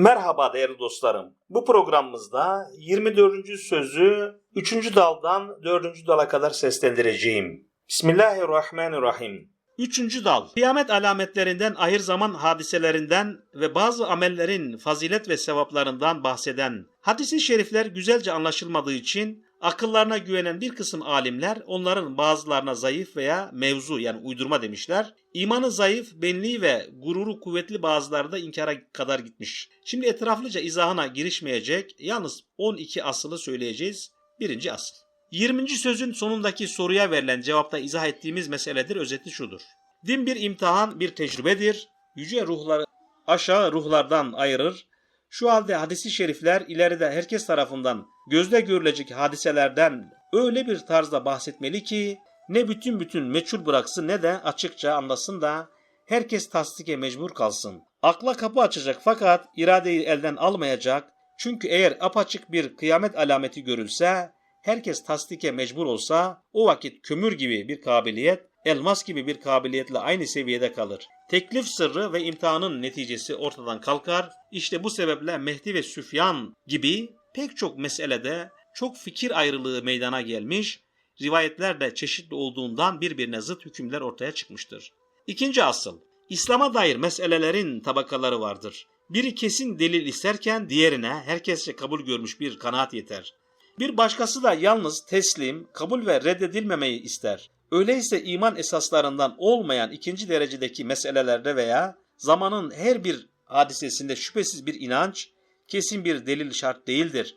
Merhaba değerli dostlarım. Bu programımızda 24. sözü 3. daldan 4. dala kadar seslendireceğim. Bismillahirrahmanirrahim. Üçüncü dal. Kıyamet alametlerinden, ahir zaman hadiselerinden ve bazı amellerin fazilet ve sevaplarından bahseden hadisi şerifler güzelce anlaşılmadığı için akıllarına güvenen bir kısım alimler onların bazılarına zayıf veya mevzu yani uydurma demişler. İmanı zayıf, benliği ve gururu kuvvetli bazıları da inkara kadar gitmiş. Şimdi etraflıca izahına girişmeyecek, yalnız 12 asılı söyleyeceğiz. Birinci asıl. 20. sözün sonundaki soruya verilen cevapta izah ettiğimiz meseledir. Özeti şudur. Din bir imtihan, bir tecrübedir. Yüce ruhları aşağı ruhlardan ayırır. Şu halde hadisi şerifler ileride herkes tarafından gözle görülecek hadiselerden öyle bir tarzda bahsetmeli ki ne bütün bütün meçhul bıraksın ne de açıkça anlasın da herkes tasdike mecbur kalsın. Akla kapı açacak fakat iradeyi elden almayacak. Çünkü eğer apaçık bir kıyamet alameti görülse herkes tasdike mecbur olsa o vakit kömür gibi bir kabiliyet, elmas gibi bir kabiliyetle aynı seviyede kalır. Teklif sırrı ve imtihanın neticesi ortadan kalkar. İşte bu sebeple Mehdi ve Süfyan gibi pek çok meselede çok fikir ayrılığı meydana gelmiş, rivayetler de çeşitli olduğundan birbirine zıt hükümler ortaya çıkmıştır. İkinci asıl, İslam'a dair meselelerin tabakaları vardır. Biri kesin delil isterken diğerine herkesçe kabul görmüş bir kanaat yeter. Bir başkası da yalnız teslim, kabul ve reddedilmemeyi ister. Öyleyse iman esaslarından olmayan ikinci derecedeki meselelerde veya zamanın her bir hadisesinde şüphesiz bir inanç, kesin bir delil şart değildir.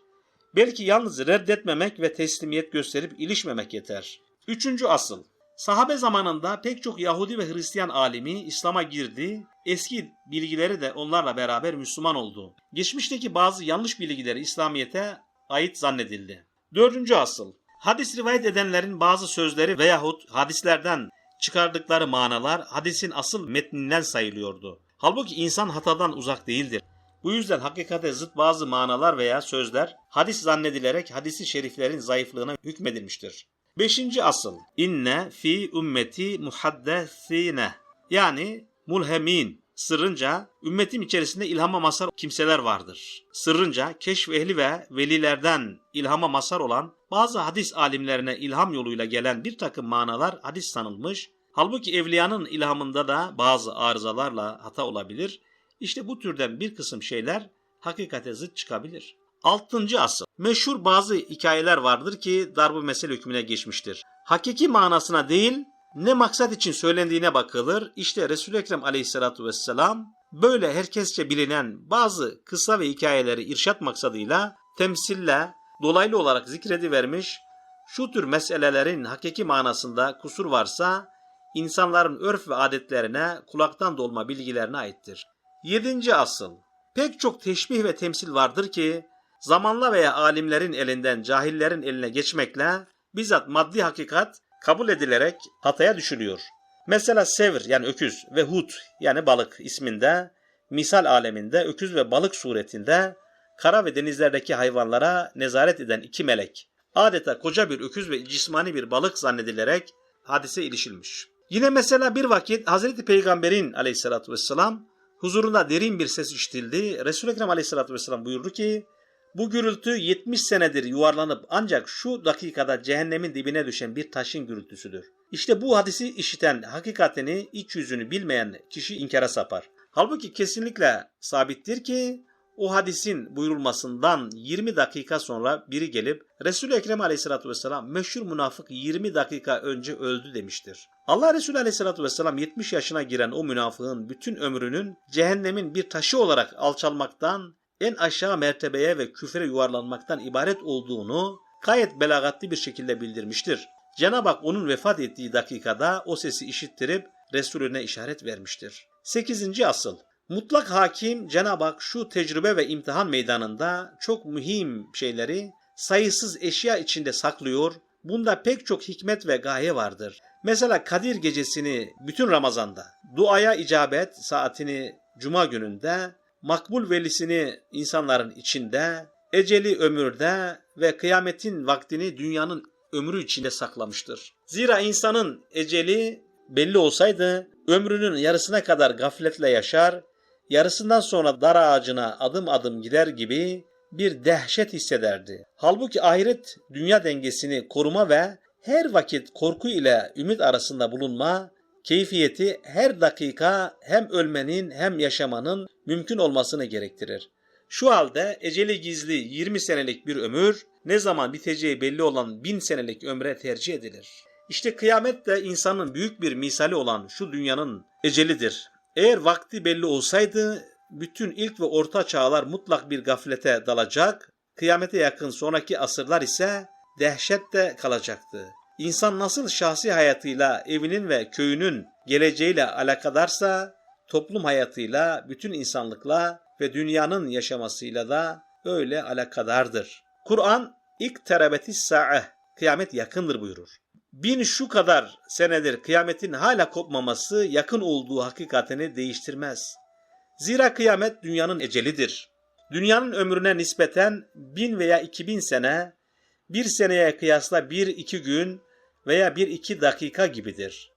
Belki yalnız reddetmemek ve teslimiyet gösterip ilişmemek yeter. Üçüncü asıl. Sahabe zamanında pek çok Yahudi ve Hristiyan alimi İslam'a girdi, eski bilgileri de onlarla beraber Müslüman oldu. Geçmişteki bazı yanlış bilgileri İslamiyet'e ait zannedildi. Dördüncü asıl. Hadis rivayet edenlerin bazı sözleri veyahut hadislerden çıkardıkları manalar hadisin asıl metninden sayılıyordu. Halbuki insan hatadan uzak değildir. Bu yüzden hakikate zıt bazı manalar veya sözler hadis zannedilerek hadisi şeriflerin zayıflığına hükmedilmiştir. Beşinci asıl. İnne fi ümmeti muhaddesine. Yani mulhemin. Sırrınca ümmetim içerisinde ilhama mazhar kimseler vardır. Sırrınca keşf ehli ve velilerden ilhama mazhar olan bazı hadis alimlerine ilham yoluyla gelen bir takım manalar hadis sanılmış. Halbuki evliyanın ilhamında da bazı arızalarla hata olabilir. İşte bu türden bir kısım şeyler hakikate zıt çıkabilir. Altıncı asıl. Meşhur bazı hikayeler vardır ki darbu mesele hükmüne geçmiştir. Hakiki manasına değil, ne maksat için söylendiğine bakılır. İşte Resul-i Ekrem aleyhissalatu vesselam böyle herkesçe bilinen bazı kısa ve hikayeleri irşat maksadıyla temsille dolaylı olarak zikredivermiş. Şu tür meselelerin hakiki manasında kusur varsa insanların örf ve adetlerine kulaktan dolma bilgilerine aittir. Yedinci asıl. Pek çok teşbih ve temsil vardır ki zamanla veya alimlerin elinden cahillerin eline geçmekle bizzat maddi hakikat kabul edilerek hataya düşülüyor. Mesela sevr yani öküz ve hut yani balık isminde misal aleminde öküz ve balık suretinde kara ve denizlerdeki hayvanlara nezaret eden iki melek adeta koca bir öküz ve cismani bir balık zannedilerek hadise ilişilmiş. Yine mesela bir vakit Hazreti Peygamber'in aleyhissalatü vesselam huzurunda derin bir ses işitildi. Resul-i Ekrem aleyhissalatü vesselam buyurdu ki bu gürültü 70 senedir yuvarlanıp ancak şu dakikada cehennemin dibine düşen bir taşın gürültüsüdür. İşte bu hadisi işiten hakikatini, iç yüzünü bilmeyen kişi inkara sapar. Halbuki kesinlikle sabittir ki o hadisin buyurulmasından 20 dakika sonra biri gelip Resul-i Ekrem aleyhissalatü vesselam meşhur münafık 20 dakika önce öldü demiştir. Allah Resulü aleyhissalatü vesselam 70 yaşına giren o münafığın bütün ömrünün cehennemin bir taşı olarak alçalmaktan en aşağı mertebeye ve küfre yuvarlanmaktan ibaret olduğunu gayet belagatli bir şekilde bildirmiştir. Cenab-ı Hak onun vefat ettiği dakikada o sesi işittirip Resulüne işaret vermiştir. 8. asıl Mutlak hakim Cenab-ı Hak şu tecrübe ve imtihan meydanında çok mühim şeyleri sayısız eşya içinde saklıyor. Bunda pek çok hikmet ve gaye vardır. Mesela Kadir gecesini bütün Ramazan'da, duaya icabet saatini Cuma gününde, makbul velisini insanların içinde, eceli ömürde ve kıyametin vaktini dünyanın ömrü içinde saklamıştır. Zira insanın eceli belli olsaydı ömrünün yarısına kadar gafletle yaşar, yarısından sonra dar ağacına adım adım gider gibi bir dehşet hissederdi. Halbuki ahiret dünya dengesini koruma ve her vakit korku ile ümit arasında bulunma keyfiyeti her dakika hem ölmenin hem yaşamanın mümkün olmasını gerektirir. Şu halde eceli gizli 20 senelik bir ömür ne zaman biteceği belli olan bin senelik ömre tercih edilir. İşte kıyamet de insanın büyük bir misali olan şu dünyanın ecelidir. Eğer vakti belli olsaydı bütün ilk ve orta çağlar mutlak bir gaflete dalacak, kıyamete yakın sonraki asırlar ise dehşette kalacaktı. İnsan nasıl şahsi hayatıyla, evinin ve köyünün geleceğiyle alakadarsa, toplum hayatıyla, bütün insanlıkla ve dünyanın yaşamasıyla da öyle alakadardır. Kur'an ilk terebetis sa'eh, kıyamet yakındır buyurur. Bin şu kadar senedir kıyametin hala kopmaması yakın olduğu hakikatini değiştirmez. Zira kıyamet dünyanın ecelidir. Dünyanın ömrüne nispeten bin veya iki bin sene, bir seneye kıyasla bir iki gün veya bir iki dakika gibidir.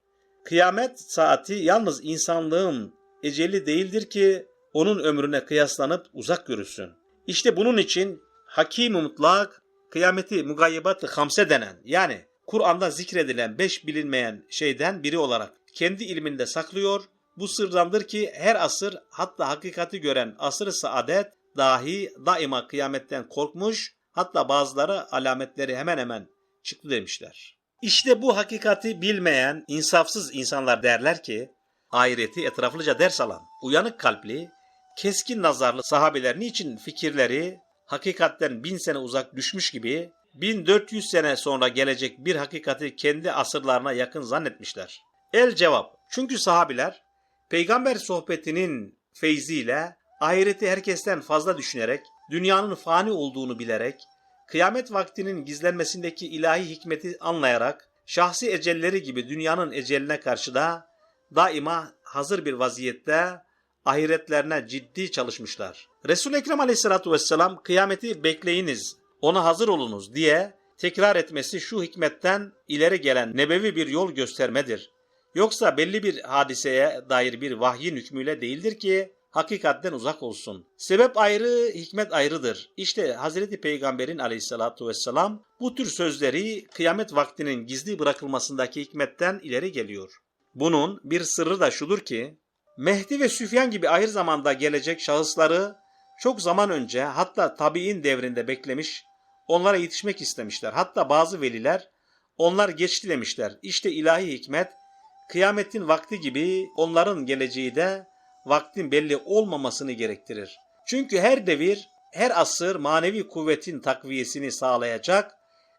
Kıyamet saati yalnız insanlığın eceli değildir ki onun ömrüne kıyaslanıp uzak görülsün. İşte bunun için hakim mutlak kıyameti mugayyebat-ı hamse denen yani Kur'an'da zikredilen beş bilinmeyen şeyden biri olarak kendi ilminde saklıyor. Bu sırdandır ki her asır hatta hakikati gören asır-ı saadet dahi daima kıyametten korkmuş hatta bazıları alametleri hemen hemen çıktı demişler. İşte bu hakikati bilmeyen insafsız insanlar derler ki ahireti etraflıca ders alan uyanık kalpli keskin nazarlı sahabeler niçin fikirleri hakikatten bin sene uzak düşmüş gibi 1400 sene sonra gelecek bir hakikati kendi asırlarına yakın zannetmişler. El cevap. Çünkü sahabiler peygamber sohbetinin feyziyle ahireti herkesten fazla düşünerek, dünyanın fani olduğunu bilerek, kıyamet vaktinin gizlenmesindeki ilahi hikmeti anlayarak, şahsi ecelleri gibi dünyanın eceline karşı da daima hazır bir vaziyette ahiretlerine ciddi çalışmışlar. Resul-i Ekrem aleyhissalatu vesselam kıyameti bekleyiniz, ona hazır olunuz diye tekrar etmesi şu hikmetten ileri gelen nebevi bir yol göstermedir. Yoksa belli bir hadiseye dair bir vahyin hükmüyle değildir ki hakikatten uzak olsun. Sebep ayrı, hikmet ayrıdır. İşte Hazreti Peygamber'in aleyhissalatu vesselam bu tür sözleri kıyamet vaktinin gizli bırakılmasındaki hikmetten ileri geliyor. Bunun bir sırrı da şudur ki Mehdi ve Süfyan gibi ahir zamanda gelecek şahısları çok zaman önce hatta tabi'in devrinde beklemiş, onlara yetişmek istemişler. Hatta bazı veliler onlar geçti demişler. İşte ilahi hikmet kıyametin vakti gibi onların geleceği de vaktin belli olmamasını gerektirir. Çünkü her devir, her asır manevi kuvvetin takviyesini sağlayacak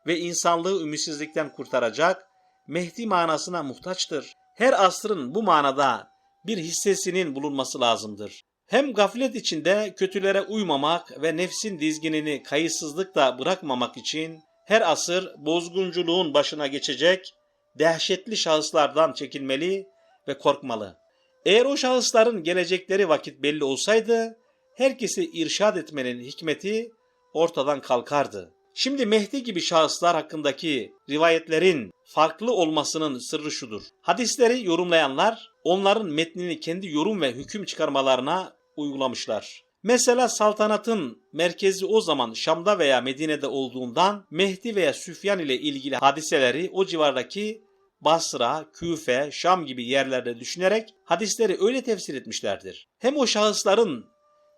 ve insanlığı ümitsizlikten kurtaracak Mehdi manasına muhtaçtır. Her asrın bu manada bir hissesinin bulunması lazımdır. Hem gaflet içinde kötülere uymamak ve nefsin dizginini kayıtsızlıkla bırakmamak için her asır bozgunculuğun başına geçecek dehşetli şahıslardan çekilmeli ve korkmalı. Eğer o şahısların gelecekleri vakit belli olsaydı herkesi irşad etmenin hikmeti ortadan kalkardı. Şimdi Mehdi gibi şahıslar hakkındaki rivayetlerin farklı olmasının sırrı şudur. Hadisleri yorumlayanlar onların metnini kendi yorum ve hüküm çıkarmalarına uygulamışlar. Mesela saltanatın merkezi o zaman Şam'da veya Medine'de olduğundan Mehdi veya Süfyan ile ilgili hadiseleri o civardaki Basra, Küfe, Şam gibi yerlerde düşünerek hadisleri öyle tefsir etmişlerdir. Hem o şahısların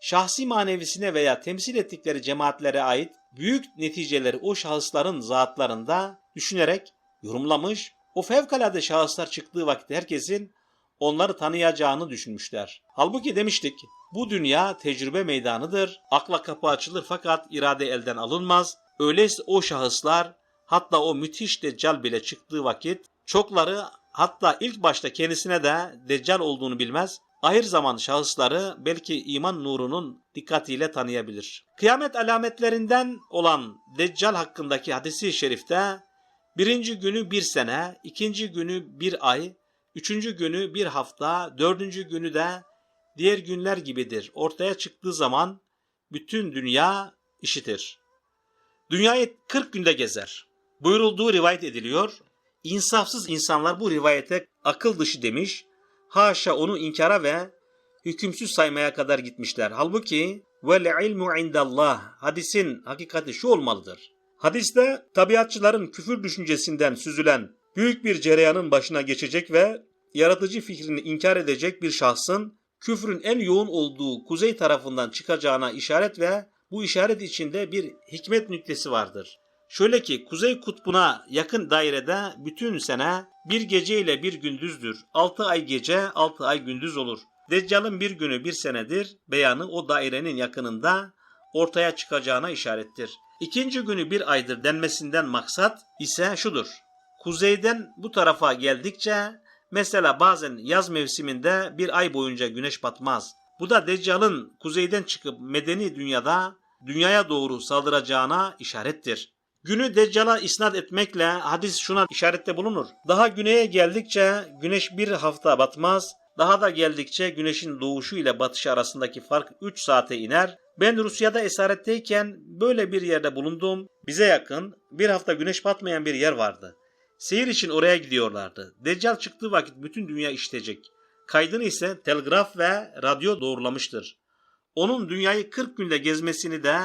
şahsi manevisine veya temsil ettikleri cemaatlere ait büyük neticeleri o şahısların zatlarında düşünerek yorumlamış, o fevkalade şahıslar çıktığı vakit herkesin onları tanıyacağını düşünmüşler. Halbuki demiştik, bu dünya tecrübe meydanıdır, akla kapı açılır fakat irade elden alınmaz. Öyleyse o şahıslar hatta o müthiş deccal bile çıktığı vakit çokları hatta ilk başta kendisine de deccal olduğunu bilmez, ahir zaman şahısları belki iman nurunun dikkatiyle tanıyabilir. Kıyamet alametlerinden olan Deccal hakkındaki hadisi şerifte birinci günü bir sene, ikinci günü bir ay, üçüncü günü bir hafta, dördüncü günü de diğer günler gibidir. Ortaya çıktığı zaman bütün dünya işitir. Dünyayı 40 günde gezer. Buyurulduğu rivayet ediliyor. İnsafsız insanlar bu rivayete akıl dışı demiş, haşa onu inkara ve hükümsüz saymaya kadar gitmişler. Halbuki vel ilmu indallah hadisin hakikati şu olmalıdır. Hadiste tabiatçıların küfür düşüncesinden süzülen büyük bir cereyanın başına geçecek ve yaratıcı fikrini inkar edecek bir şahsın küfrün en yoğun olduğu kuzey tarafından çıkacağına işaret ve bu işaret içinde bir hikmet nüktesi vardır. Şöyle ki kuzey kutbuna yakın dairede bütün sene bir gece ile bir gündüzdür. 6 ay gece 6 ay gündüz olur. Deccal'ın bir günü bir senedir beyanı o dairenin yakınında ortaya çıkacağına işarettir. İkinci günü bir aydır denmesinden maksat ise şudur. Kuzeyden bu tarafa geldikçe mesela bazen yaz mevsiminde bir ay boyunca güneş batmaz. Bu da Deccal'ın kuzeyden çıkıp medeni dünyada dünyaya doğru saldıracağına işarettir. Günü Deccal'a isnat etmekle hadis şuna işarette bulunur. Daha güneye geldikçe güneş bir hafta batmaz, daha da geldikçe güneşin doğuşu ile batışı arasındaki fark 3 saate iner. Ben Rusya'da esaretteyken böyle bir yerde bulundum. Bize yakın bir hafta güneş batmayan bir yer vardı. Seyir için oraya gidiyorlardı. Deccal çıktığı vakit bütün dünya işleyecek. Kaydını ise telgraf ve radyo doğrulamıştır. Onun dünyayı 40 günde gezmesini de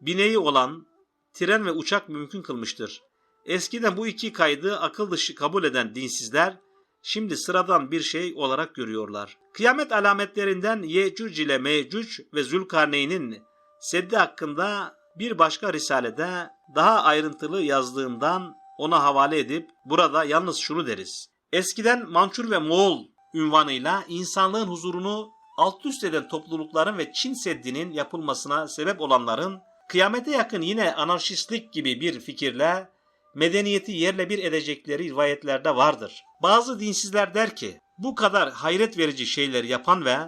bineği olan tren ve uçak mümkün kılmıştır. Eskiden bu iki kaydı akıl dışı kabul eden dinsizler şimdi sıradan bir şey olarak görüyorlar. Kıyamet alametlerinden Yecüc ile Mecüc ve Zülkarneyn'in seddi hakkında bir başka risalede daha ayrıntılı yazdığımdan ona havale edip burada yalnız şunu deriz. Eskiden Mançur ve Moğol ünvanıyla insanlığın huzurunu alt üst eden toplulukların ve Çin Seddi'nin yapılmasına sebep olanların kıyamete yakın yine anarşistlik gibi bir fikirle medeniyeti yerle bir edecekleri rivayetlerde vardır. Bazı dinsizler der ki bu kadar hayret verici şeyleri yapan ve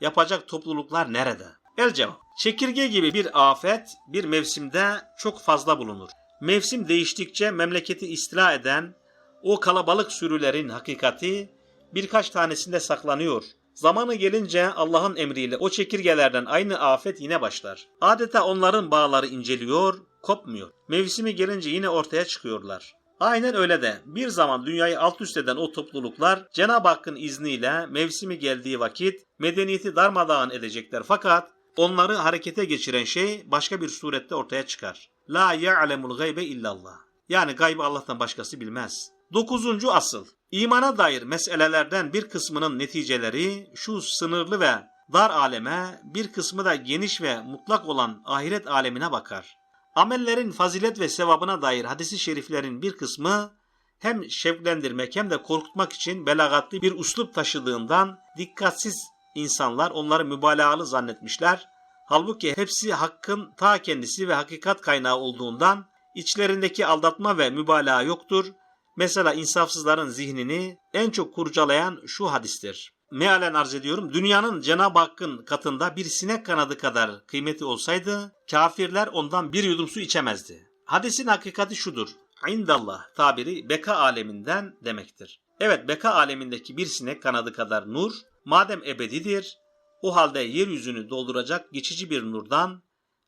yapacak topluluklar nerede? El cevap. Çekirge gibi bir afet bir mevsimde çok fazla bulunur. Mevsim değiştikçe memleketi istila eden o kalabalık sürülerin hakikati birkaç tanesinde saklanıyor. Zamanı gelince Allah'ın emriyle o çekirgelerden aynı afet yine başlar. Adeta onların bağları inceliyor, kopmuyor. Mevsimi gelince yine ortaya çıkıyorlar. Aynen öyle de bir zaman dünyayı alt üst eden o topluluklar Cenab-ı Hakk'ın izniyle mevsimi geldiği vakit medeniyeti darmadağın edecekler. Fakat onları harekete geçiren şey başka bir surette ortaya çıkar. La ya'lemul gaybe illallah. Yani gaybı Allah'tan başkası bilmez. Dokuzuncu asıl. İmana dair meselelerden bir kısmının neticeleri şu sınırlı ve dar aleme, bir kısmı da geniş ve mutlak olan ahiret alemine bakar. Amellerin fazilet ve sevabına dair hadisi şeriflerin bir kısmı hem şevklendirmek hem de korkutmak için belagatli bir uslup taşıdığından dikkatsiz insanlar onları mübalağalı zannetmişler. Halbuki hepsi hakkın ta kendisi ve hakikat kaynağı olduğundan içlerindeki aldatma ve mübalağa yoktur. Mesela insafsızların zihnini en çok kurcalayan şu hadistir. Mealen arz ediyorum. Dünyanın Cenab-ı Hakk'ın katında bir sinek kanadı kadar kıymeti olsaydı kafirler ondan bir yudum su içemezdi. Hadisin hakikati şudur. İndallah tabiri beka aleminden demektir. Evet beka alemindeki bir sinek kanadı kadar nur madem ebedidir o halde yeryüzünü dolduracak geçici bir nurdan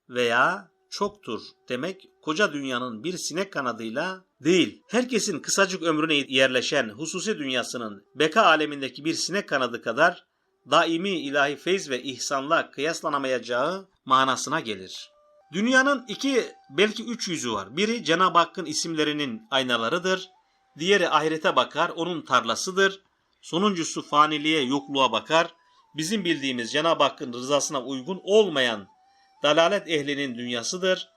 veya çoktur demek koca dünyanın bir sinek kanadıyla değil. Herkesin kısacık ömrüne yerleşen hususi dünyasının beka alemindeki bir sinek kanadı kadar daimi ilahi feyz ve ihsanla kıyaslanamayacağı manasına gelir. Dünyanın iki belki üç yüzü var. Biri Cenab-ı Hakk'ın isimlerinin aynalarıdır. Diğeri ahirete bakar, onun tarlasıdır. Sonuncusu faniliğe, yokluğa bakar. Bizim bildiğimiz Cenab-ı Hakk'ın rızasına uygun olmayan dalalet ehlinin dünyasıdır.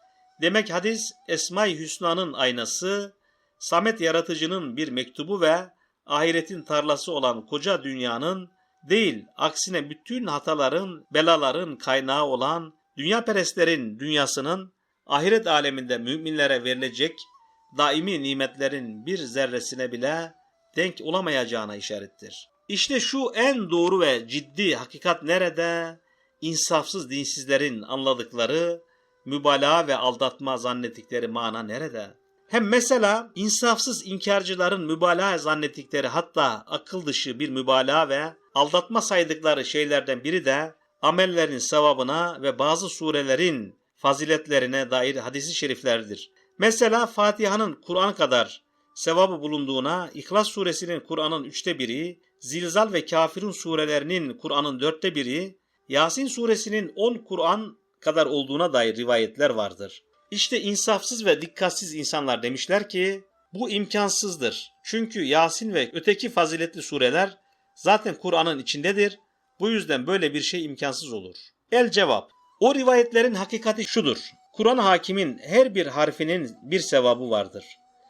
Demek hadis Esma-i Hüsna'nın aynası, Samet yaratıcının bir mektubu ve ahiretin tarlası olan koca dünyanın değil, aksine bütün hataların, belaların kaynağı olan dünya perestlerin dünyasının ahiret aleminde müminlere verilecek daimi nimetlerin bir zerresine bile denk olamayacağına işarettir. İşte şu en doğru ve ciddi hakikat nerede? İnsafsız dinsizlerin anladıkları, mübalağa ve aldatma zannettikleri mana nerede? Hem mesela insafsız inkarcıların mübalağa zannettikleri hatta akıl dışı bir mübalağa ve aldatma saydıkları şeylerden biri de amellerin sevabına ve bazı surelerin faziletlerine dair hadisi şeriflerdir. Mesela Fatiha'nın Kur'an kadar sevabı bulunduğuna İhlas suresinin Kur'an'ın üçte biri, Zilzal ve Kafirun surelerinin Kur'an'ın dörtte biri, Yasin suresinin 10 Kur'an kadar olduğuna dair rivayetler vardır. İşte insafsız ve dikkatsiz insanlar demişler ki bu imkansızdır. Çünkü Yasin ve öteki faziletli sureler zaten Kur'an'ın içindedir. Bu yüzden böyle bir şey imkansız olur. El cevap. O rivayetlerin hakikati şudur. Kur'an hakimin her bir harfinin bir sevabı vardır.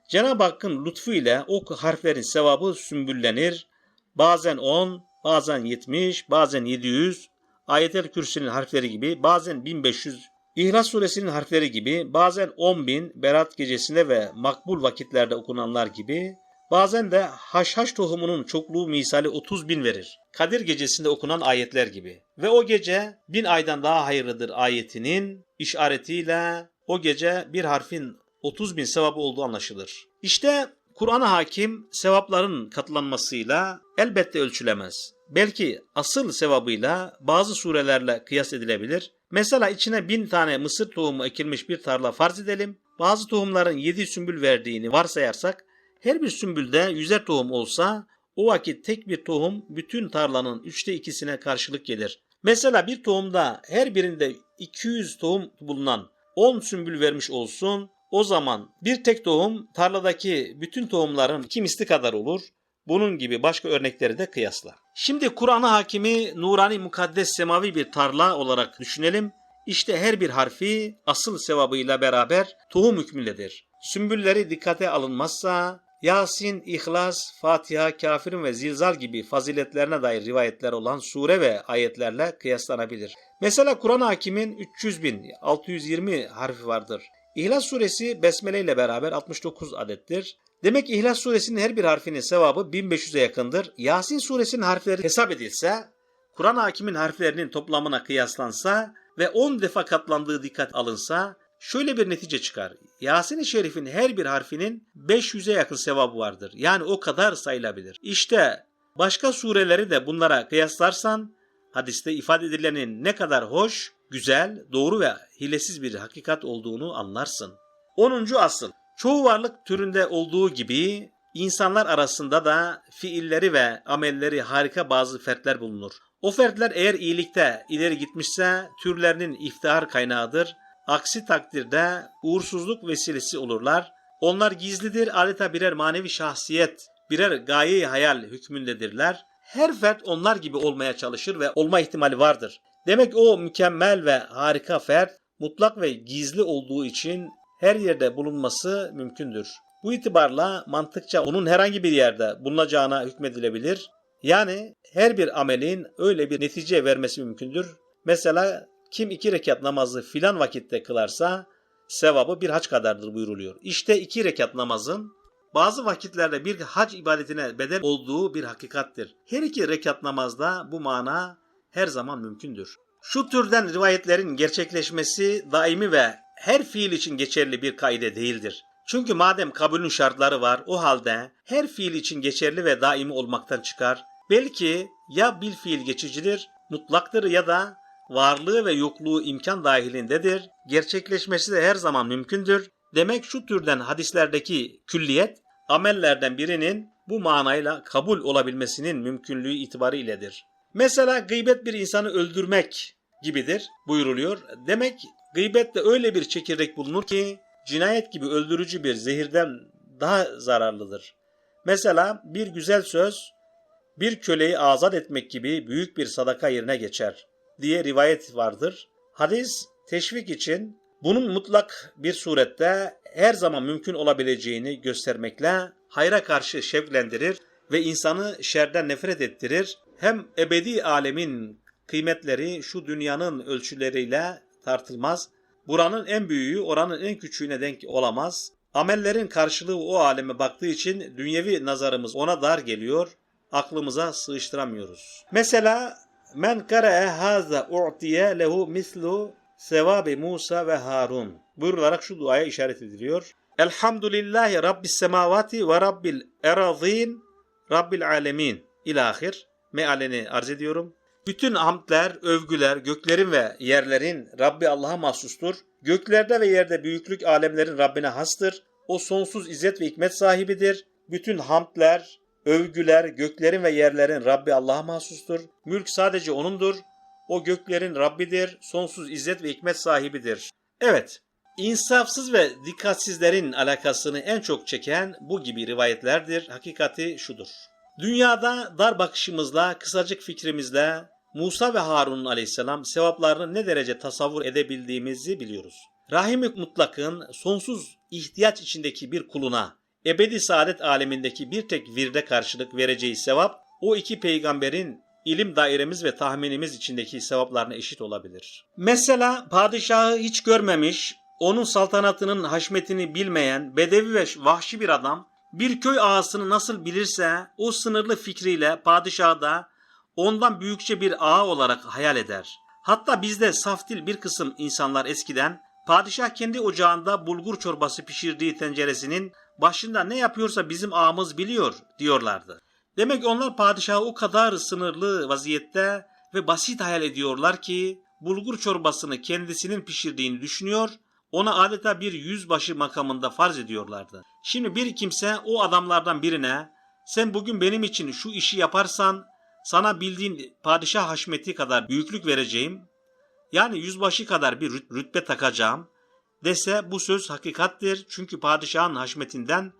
Cenab-ı Hakk'ın lütfu ile o harflerin sevabı sümbüllenir. Bazen 10, bazen 70, bazen 700, Ayet-el Kürsi'nin harfleri gibi, bazen 1500, İhlas suresinin harfleri gibi, bazen 10.000 Berat gecesinde ve makbul vakitlerde okunanlar gibi, bazen de haşhaş tohumunun çokluğu misali 30 bin verir. Kadir gecesinde okunan ayetler gibi. Ve o gece bin aydan daha hayırlıdır ayetinin işaretiyle o gece bir harfin 30 bin sevabı olduğu anlaşılır. İşte Kur'an-ı Hakim sevapların katlanmasıyla elbette ölçülemez. Belki asıl sevabıyla bazı surelerle kıyas edilebilir. Mesela içine bin tane mısır tohumu ekilmiş bir tarla farz edelim. Bazı tohumların yedi sümbül verdiğini varsayarsak her bir sümbülde yüzer tohum olsa o vakit tek bir tohum bütün tarlanın üçte ikisine karşılık gelir. Mesela bir tohumda her birinde 200 tohum bulunan 10 sümbül vermiş olsun o zaman bir tek tohum tarladaki bütün tohumların iki misli kadar olur. Bunun gibi başka örnekleri de kıyasla. Şimdi Kur'an-ı Hakimi nurani mukaddes semavi bir tarla olarak düşünelim. İşte her bir harfi asıl sevabıyla beraber tohum hükmündedir. Sümbülleri dikkate alınmazsa Yasin, İhlas, Fatiha, Kafirin ve Zilzal gibi faziletlerine dair rivayetler olan sure ve ayetlerle kıyaslanabilir. Mesela Kur'an-ı Hakim'in 300 bin 620 harfi vardır. İhlas suresi Besmele ile beraber 69 adettir. Demek İhlas suresinin her bir harfinin sevabı 1500'e yakındır. Yasin suresinin harfleri hesap edilse, Kur'an hakimin harflerinin toplamına kıyaslansa ve 10 defa katlandığı dikkat alınsa şöyle bir netice çıkar. Yasin-i Şerif'in her bir harfinin 500'e yakın sevabı vardır. Yani o kadar sayılabilir. İşte başka sureleri de bunlara kıyaslarsan hadiste ifade edilenin ne kadar hoş, güzel, doğru ve hilesiz bir hakikat olduğunu anlarsın. 10. asıl Çoğu varlık türünde olduğu gibi insanlar arasında da fiilleri ve amelleri harika bazı fertler bulunur. O fertler eğer iyilikte ileri gitmişse türlerinin iftihar kaynağıdır. Aksi takdirde uğursuzluk vesilesi olurlar. Onlar gizlidir, adeta birer manevi şahsiyet, birer gaye hayal hükmündedirler. Her fert onlar gibi olmaya çalışır ve olma ihtimali vardır. Demek o mükemmel ve harika fert mutlak ve gizli olduğu için her yerde bulunması mümkündür. Bu itibarla mantıkça onun herhangi bir yerde bulunacağına hükmedilebilir. Yani her bir amelin öyle bir netice vermesi mümkündür. Mesela kim iki rekat namazı filan vakitte kılarsa sevabı bir hac kadardır buyuruluyor. İşte iki rekat namazın bazı vakitlerde bir hac ibadetine bedel olduğu bir hakikattir. Her iki rekat namazda bu mana her zaman mümkündür. Şu türden rivayetlerin gerçekleşmesi daimi ve her fiil için geçerli bir kaide değildir. Çünkü madem kabulün şartları var o halde her fiil için geçerli ve daimi olmaktan çıkar. Belki ya bir fiil geçicidir, mutlaktır ya da varlığı ve yokluğu imkan dahilindedir. Gerçekleşmesi de her zaman mümkündür. Demek şu türden hadislerdeki külliyet amellerden birinin bu manayla kabul olabilmesinin mümkünlüğü itibarıyledir. Mesela gıybet bir insanı öldürmek gibidir buyuruluyor. Demek Gıybette öyle bir çekirdek bulunur ki cinayet gibi öldürücü bir zehirden daha zararlıdır. Mesela bir güzel söz bir köleyi azat etmek gibi büyük bir sadaka yerine geçer diye rivayet vardır. Hadis teşvik için bunun mutlak bir surette her zaman mümkün olabileceğini göstermekle hayra karşı şevklendirir ve insanı şerden nefret ettirir. Hem ebedi alemin kıymetleri şu dünyanın ölçüleriyle tartılmaz. Buranın en büyüğü oranın en küçüğüne denk olamaz. Amellerin karşılığı o aleme baktığı için dünyevi nazarımız ona dar geliyor. Aklımıza sığıştıramıyoruz. Mesela men karae haza u'tiye lehu mislu sevabi Musa ve Harun. Buyurularak şu duaya işaret ediliyor. Elhamdülillahi Rabbis semavati ve Rabbil erazin Rabbil alemin. İlahir. Mealini arz ediyorum. Bütün hamdler, övgüler, göklerin ve yerlerin Rabbi Allah'a mahsustur. Göklerde ve yerde büyüklük alemlerin Rabbine hastır. O sonsuz izzet ve hikmet sahibidir. Bütün hamdler, övgüler göklerin ve yerlerin Rabbi Allah'a mahsustur. Mülk sadece O'nundur. O göklerin Rabbidir, sonsuz izzet ve hikmet sahibidir. Evet, insafsız ve dikkatsizlerin alakasını en çok çeken bu gibi rivayetlerdir. Hakikati şudur. Dünyada dar bakışımızla, kısacık fikrimizle Musa ve Harun aleyhisselam sevaplarını ne derece tasavvur edebildiğimizi biliyoruz. Rahim-i Mutlak'ın sonsuz ihtiyaç içindeki bir kuluna ebedi saadet alemindeki bir tek virde karşılık vereceği sevap o iki peygamberin ilim dairemiz ve tahminimiz içindeki sevaplarına eşit olabilir. Mesela padişahı hiç görmemiş, onun saltanatının haşmetini bilmeyen bedevi ve vahşi bir adam bir köy ağasını nasıl bilirse o sınırlı fikriyle padişahı da ondan büyükçe bir ağa olarak hayal eder. Hatta bizde saftil bir kısım insanlar eskiden padişah kendi ocağında bulgur çorbası pişirdiği tenceresinin başında ne yapıyorsa bizim ağamız biliyor diyorlardı. Demek onlar padişahı o kadar sınırlı vaziyette ve basit hayal ediyorlar ki bulgur çorbasını kendisinin pişirdiğini düşünüyor, ona adeta bir yüzbaşı makamında farz ediyorlardı. Şimdi bir kimse o adamlardan birine sen bugün benim için şu işi yaparsan sana bildiğin padişah haşmeti kadar büyüklük vereceğim, yani yüzbaşı kadar bir rütbe takacağım. dese bu söz hakikattir. Çünkü padişahın haşmetinden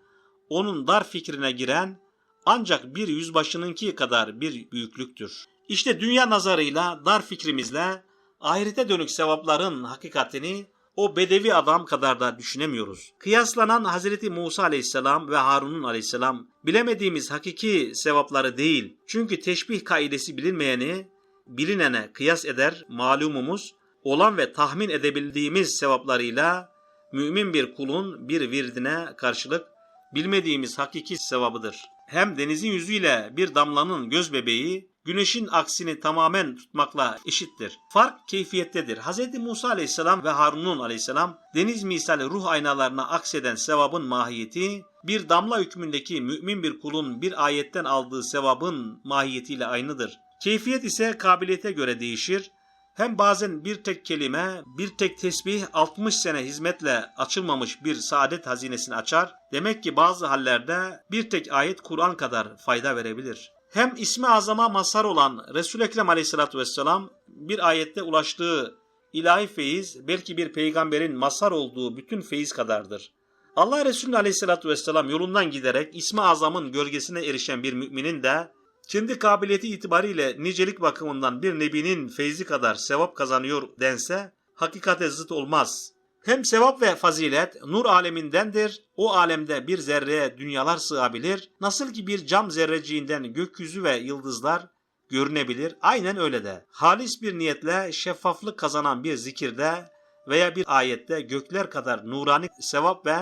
onun dar fikrine giren ancak bir yüzbaşınınki kadar bir büyüklüktür. İşte dünya nazarıyla dar fikrimizle ahirete dönük sevapların hakikatini o bedevi adam kadar da düşünemiyoruz. Kıyaslanan Hazreti Musa aleyhisselam ve Harun'un aleyhisselam bilemediğimiz hakiki sevapları değil. Çünkü teşbih kaidesi bilinmeyeni bilinene kıyas eder malumumuz olan ve tahmin edebildiğimiz sevaplarıyla mümin bir kulun bir virdine karşılık bilmediğimiz hakiki sevabıdır. Hem denizin yüzüyle bir damlanın göz bebeği güneşin aksini tamamen tutmakla eşittir. Fark keyfiyettedir. Hz. Musa aleyhisselam ve Harun'un aleyhisselam deniz misali ruh aynalarına akseden sevabın mahiyeti bir damla hükmündeki mümin bir kulun bir ayetten aldığı sevabın mahiyetiyle aynıdır. Keyfiyet ise kabiliyete göre değişir. Hem bazen bir tek kelime, bir tek tesbih 60 sene hizmetle açılmamış bir saadet hazinesini açar. Demek ki bazı hallerde bir tek ayet Kur'an kadar fayda verebilir. Hem ismi azama mazhar olan Resul-i Ekrem aleyhissalatü vesselam bir ayette ulaştığı ilahi feyiz belki bir peygamberin mazhar olduğu bütün feyiz kadardır. Allah Resulü aleyhissalatü vesselam yolundan giderek ismi azamın gölgesine erişen bir müminin de kendi kabiliyeti itibariyle nicelik bakımından bir nebinin feyzi kadar sevap kazanıyor dense hakikate zıt olmaz. Hem sevap ve fazilet nur alemindendir. O alemde bir zerreye dünyalar sığabilir. Nasıl ki bir cam zerreciğinden gökyüzü ve yıldızlar görünebilir. Aynen öyle de. Halis bir niyetle şeffaflık kazanan bir zikirde veya bir ayette gökler kadar nurani sevap ve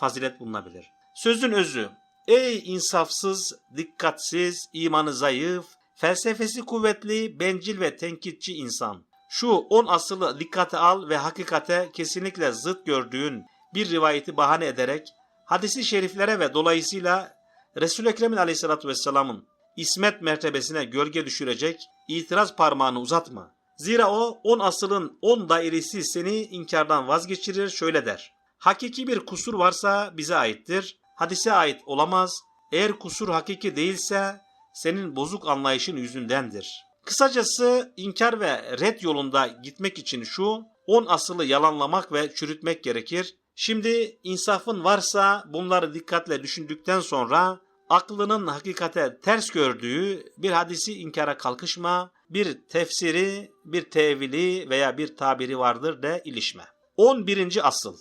fazilet bulunabilir. Sözün özü Ey insafsız, dikkatsiz, imanı zayıf, felsefesi kuvvetli, bencil ve tenkitçi insan. Şu on asılı dikkate al ve hakikate kesinlikle zıt gördüğün bir rivayeti bahane ederek hadisi şeriflere ve dolayısıyla Resul-i Ekrem'in aleyhissalatü vesselamın ismet mertebesine gölge düşürecek itiraz parmağını uzatma. Zira o on asılın on dairesi seni inkardan vazgeçirir şöyle der. Hakiki bir kusur varsa bize aittir hadise ait olamaz. Eğer kusur hakiki değilse senin bozuk anlayışın yüzündendir. Kısacası inkar ve red yolunda gitmek için şu, on asılı yalanlamak ve çürütmek gerekir. Şimdi insafın varsa bunları dikkatle düşündükten sonra aklının hakikate ters gördüğü bir hadisi inkara kalkışma, bir tefsiri, bir tevili veya bir tabiri vardır de ilişme. 11. asıl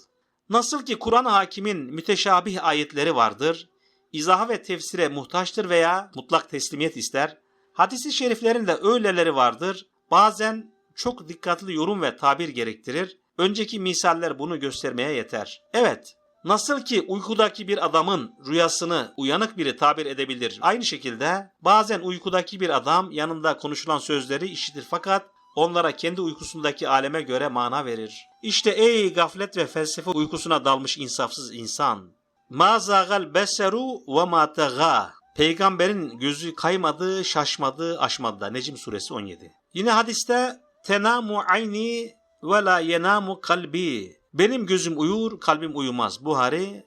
Nasıl ki Kur'an hakimin müteşabih ayetleri vardır, izaha ve tefsire muhtaçtır veya mutlak teslimiyet ister, hadisi şeriflerin de öyleleri vardır, bazen çok dikkatli yorum ve tabir gerektirir, önceki misaller bunu göstermeye yeter. Evet, nasıl ki uykudaki bir adamın rüyasını uyanık biri tabir edebilir, aynı şekilde bazen uykudaki bir adam yanında konuşulan sözleri işitir fakat onlara kendi uykusundaki aleme göre mana verir. İşte ey gaflet ve felsefe uykusuna dalmış insafsız insan. Ma zagal beseru ve ma tega. Peygamberin gözü kaymadı, şaşmadı, aşmadı da. Necim suresi 17. Yine hadiste tenamu ayni ve la yenamu kalbi. Benim gözüm uyur, kalbim uyumaz. Buhari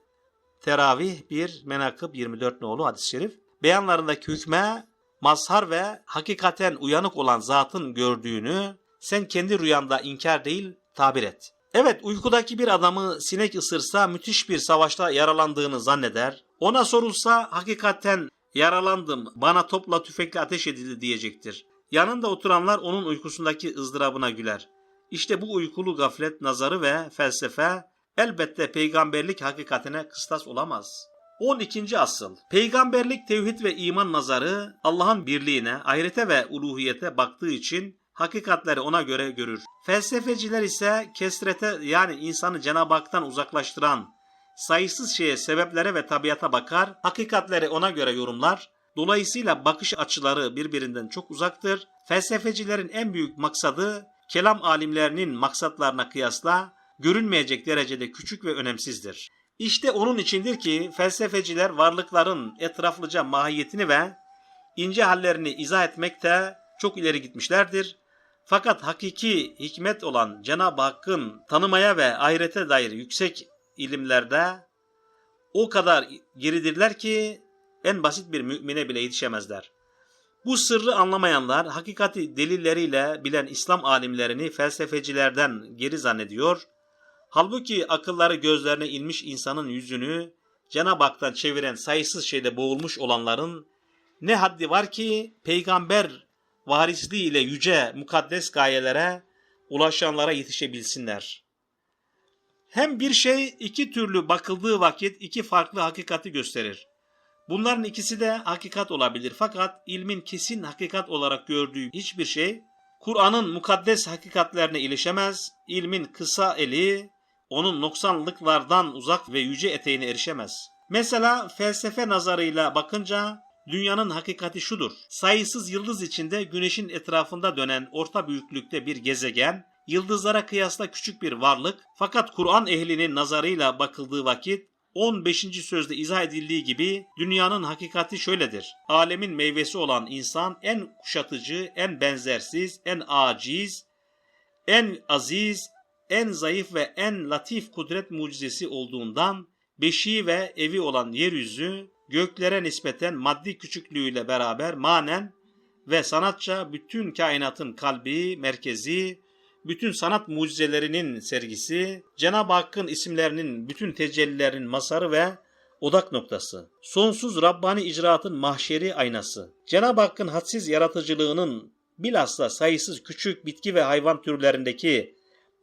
Teravih 1, Menakıb 24 nolu hadis-i şerif. Beyanlarındaki hükme mazhar ve hakikaten uyanık olan zatın gördüğünü sen kendi rüyanda inkar değil tabir et. Evet uykudaki bir adamı sinek ısırsa müthiş bir savaşta yaralandığını zanneder. Ona sorulsa hakikaten yaralandım bana topla tüfekle ateş edildi diyecektir. Yanında oturanlar onun uykusundaki ızdırabına güler. İşte bu uykulu gaflet nazarı ve felsefe elbette peygamberlik hakikatine kıstas olamaz. 12. asıl Peygamberlik tevhid ve iman nazarı Allah'ın birliğine, ahirete ve uluhiyete baktığı için hakikatleri ona göre görür. Felsefeciler ise kesrete yani insanı Cenab-ı Hak'tan uzaklaştıran sayısız şeye, sebeplere ve tabiata bakar, hakikatleri ona göre yorumlar. Dolayısıyla bakış açıları birbirinden çok uzaktır. Felsefecilerin en büyük maksadı kelam alimlerinin maksatlarına kıyasla görünmeyecek derecede küçük ve önemsizdir. İşte onun içindir ki felsefeciler varlıkların etraflıca mahiyetini ve ince hallerini izah etmekte çok ileri gitmişlerdir. Fakat hakiki hikmet olan Cenab-ı Hakk'ın tanımaya ve ahirete dair yüksek ilimlerde o kadar geridirler ki en basit bir mümine bile yetişemezler. Bu sırrı anlamayanlar hakikati delilleriyle bilen İslam alimlerini felsefecilerden geri zannediyor. Halbuki akılları gözlerine inmiş insanın yüzünü Cenab-ı Hak'tan çeviren sayısız şeyde boğulmuş olanların ne haddi var ki peygamber varisliği ile yüce mukaddes gayelere ulaşanlara yetişebilsinler. Hem bir şey iki türlü bakıldığı vakit iki farklı hakikati gösterir. Bunların ikisi de hakikat olabilir fakat ilmin kesin hakikat olarak gördüğü hiçbir şey Kur'an'ın mukaddes hakikatlerine ilişemez, ilmin kısa eli onun noksanlıklardan uzak ve yüce eteğine erişemez. Mesela felsefe nazarıyla bakınca dünyanın hakikati şudur. Sayısız yıldız içinde güneşin etrafında dönen orta büyüklükte bir gezegen, yıldızlara kıyasla küçük bir varlık fakat Kur'an ehlinin nazarıyla bakıldığı vakit 15. sözde izah edildiği gibi dünyanın hakikati şöyledir. Alemin meyvesi olan insan en kuşatıcı, en benzersiz, en aciz, en aziz, en zayıf ve en latif kudret mucizesi olduğundan beşiği ve evi olan yeryüzü göklere nispeten maddi küçüklüğüyle beraber manen ve sanatça bütün kainatın kalbi, merkezi, bütün sanat mucizelerinin sergisi, Cenab-ı Hakk'ın isimlerinin bütün tecellilerin masarı ve odak noktası, sonsuz Rabbani icraatın mahşeri aynası, Cenab-ı Hakk'ın hadsiz yaratıcılığının bilhassa sayısız küçük bitki ve hayvan türlerindeki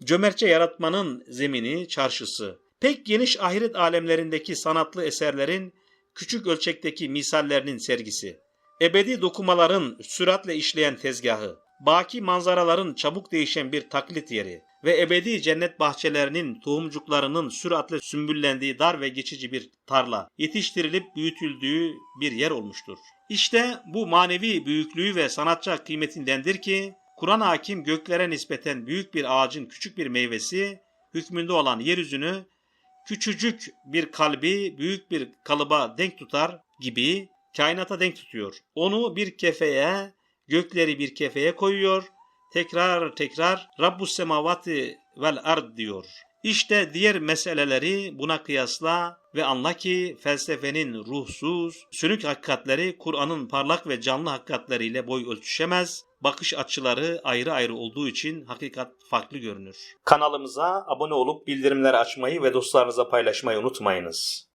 cömertçe yaratmanın zemini, çarşısı, pek geniş ahiret alemlerindeki sanatlı eserlerin küçük ölçekteki misallerinin sergisi, ebedi dokumaların süratle işleyen tezgahı, baki manzaraların çabuk değişen bir taklit yeri ve ebedi cennet bahçelerinin tohumcuklarının süratle sümbüllendiği dar ve geçici bir tarla, yetiştirilip büyütüldüğü bir yer olmuştur. İşte bu manevi büyüklüğü ve sanatçı kıymetindendir ki, Kur'an hakim göklere nispeten büyük bir ağacın küçük bir meyvesi, hükmünde olan yeryüzünü küçücük bir kalbi büyük bir kalıba denk tutar gibi kainata denk tutuyor. Onu bir kefeye, gökleri bir kefeye koyuyor. Tekrar tekrar Rabbus semavati vel ard diyor. İşte diğer meseleleri buna kıyasla ve anla ki felsefenin ruhsuz, sönük hakikatleri Kur'an'ın parlak ve canlı hakikatleriyle boy ölçüşemez. Bakış açıları ayrı ayrı olduğu için hakikat farklı görünür. Kanalımıza abone olup bildirimleri açmayı ve dostlarınıza paylaşmayı unutmayınız.